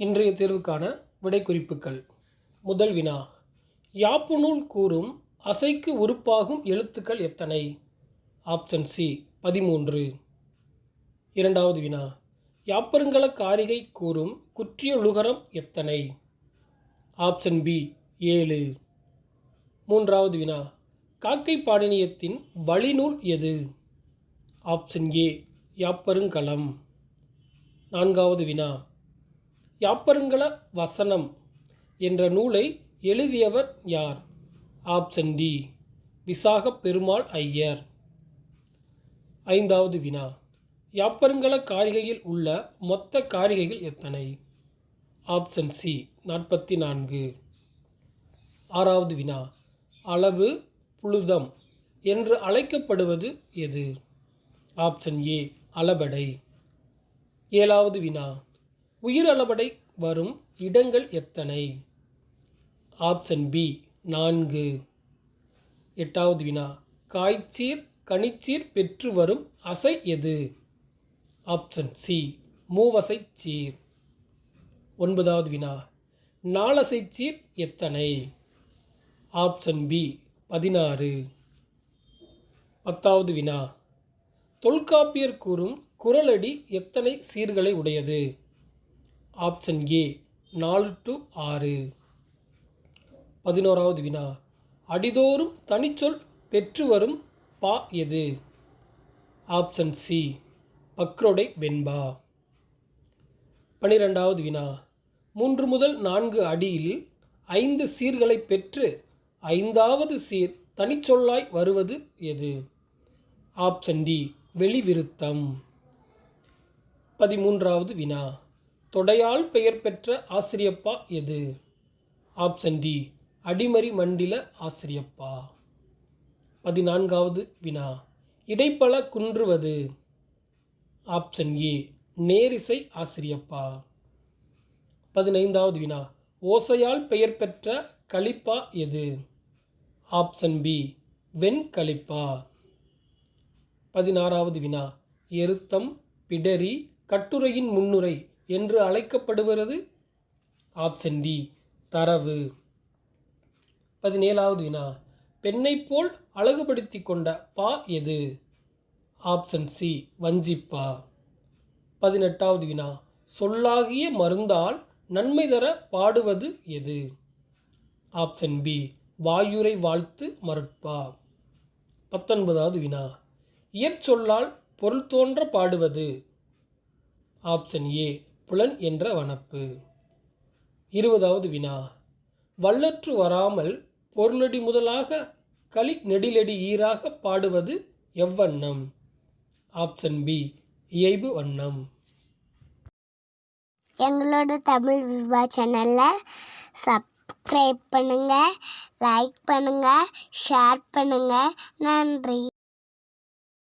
இன்றைய தேர்வுக்கான விடை குறிப்புகள் முதல் வினா. யாப்பு நூல் கூறும் அசைக்கு உறுப்பாகும் எழுத்துக்கள் எத்தனை? ஆப்ஷன் சி பதிமூன்று. இரண்டாவது வினா. யாப்பருங்கல காரிகை கூறும் குற்றியலுகரம் எத்தனை? ஆப்ஷன் பி ஏழு. மூன்றாவது வினா. காக்கை பாடினியத்தின் வழிநூல் எது? ஆப்ஷன் ஏ யாப்பருங்கலம். நான்காவது வினா. யாப்பருங்கல வசனம் என்ற நூலை எழுதியவர் யார்? ஆப்ஷன் டி விசாக பெருமாள் ஐயர். ஐந்தாவது வினா. யாப்பருங்கல காரிகையில் உள்ள மொத்த காரிகைகள் எத்தனை? ஆப்ஷன் சி நாற்பத்தி நான்கு ஆறாவது வினா. அளவு புழுதம் என்று அழைக்கப்படுவது எது? ஆப்ஷன் ஏ அளபடை. ஏழாவது வினா. உயிர் வரும் இடங்கள் எத்தனை? ஆப்ஷன் பி நான்கு. எட்டாவது வினா காய்ச்சீர் கனிச்சீர் பெற்று வரும் அசை எது? ஆப்ஷன் சி மூவசை சீர். ஒன்பதாவது வினா நாலசை சீர் எத்தனை? ஆப்ஷன் பி பதினாறு. பத்தாவது வினா தொல்காப்பியர் கூறும் குரலடி எத்தனை சீர்களை உடையது? ஆப்ஷன் ஏ நாலு டு ஆறு. பதினோராவது வினா. அடிதோறும் தனிச்சொல் பெற்று வரும் பா எது? ஆப்ஷன் சி பக்ரோடை வெண்பா. பனிரெண்டாவது வினா. மூன்று முதல் நான்கு அடியில் ஐந்து சீர்களை பெற்று ஐந்தாவது சீர் தனிச்சொல்லாய் வருவது எது? ஆப்ஷன் டி வெளிவிருத்தம். பதிமூன்றாவது வினா. தொடையால் பெயர் பெற்ற ஆசிரியப்பா எது? ஆப்ஷன் டி அடிமறி மண்டில ஆசிரியப்பா. பதினான்காவது வினா. இடைப்பல குன்றுவது. ஆப்ஷன் ஏ நேரிசை ஆசிரியப்பா. பதினைந்தாவது வினா. ஓசையால் பெயர் பெற்ற கலிப்பா எது? ஆப்ஷன் பி வெண்கலிப்பா. பதினாறாவது வினா. எருத்தம் பிடரி கட்டுரையின் முன்னுரை என்று அழைக்கப்படுகிறது. ஆப்ஷன் டி தரவு. பதினேழாவது வினா. பெண்ணைப் போல் அழகுபடுத்தி கொண்ட பா எது? ஆப்ஷன் சி வஞ்சிப்பா. பதினெட்டாவது வினா. சொல்லாகிய மருந்தால் நன்மை தர பாடுவது எது? ஆப்ஷன் பி வாயுரை வாழ்த்து மருட்பா பத்தொன்பதாவது வினா. இயற்சொல்லால் பொருள் தோன்ற பாடுவது. ஆப்ஷன் ஏ புலன் என்ற வனப்பு. இருபதாவது வினா. வல்லற்று வராமல் பொருளடி முதலாக களி நெடிலடி ஈராக பாடுவது எவ்வண்ணம்? ஆப்ஷன் பி இயைபு வண்ணம். எங்களோட தமிழ் விவா சேனலில் சப்ஸ்கிரைப் பண்ணுங்கள் லைக் பண்ணுங்கள் ஷேர் பண்ணுங்கள் நன்றி.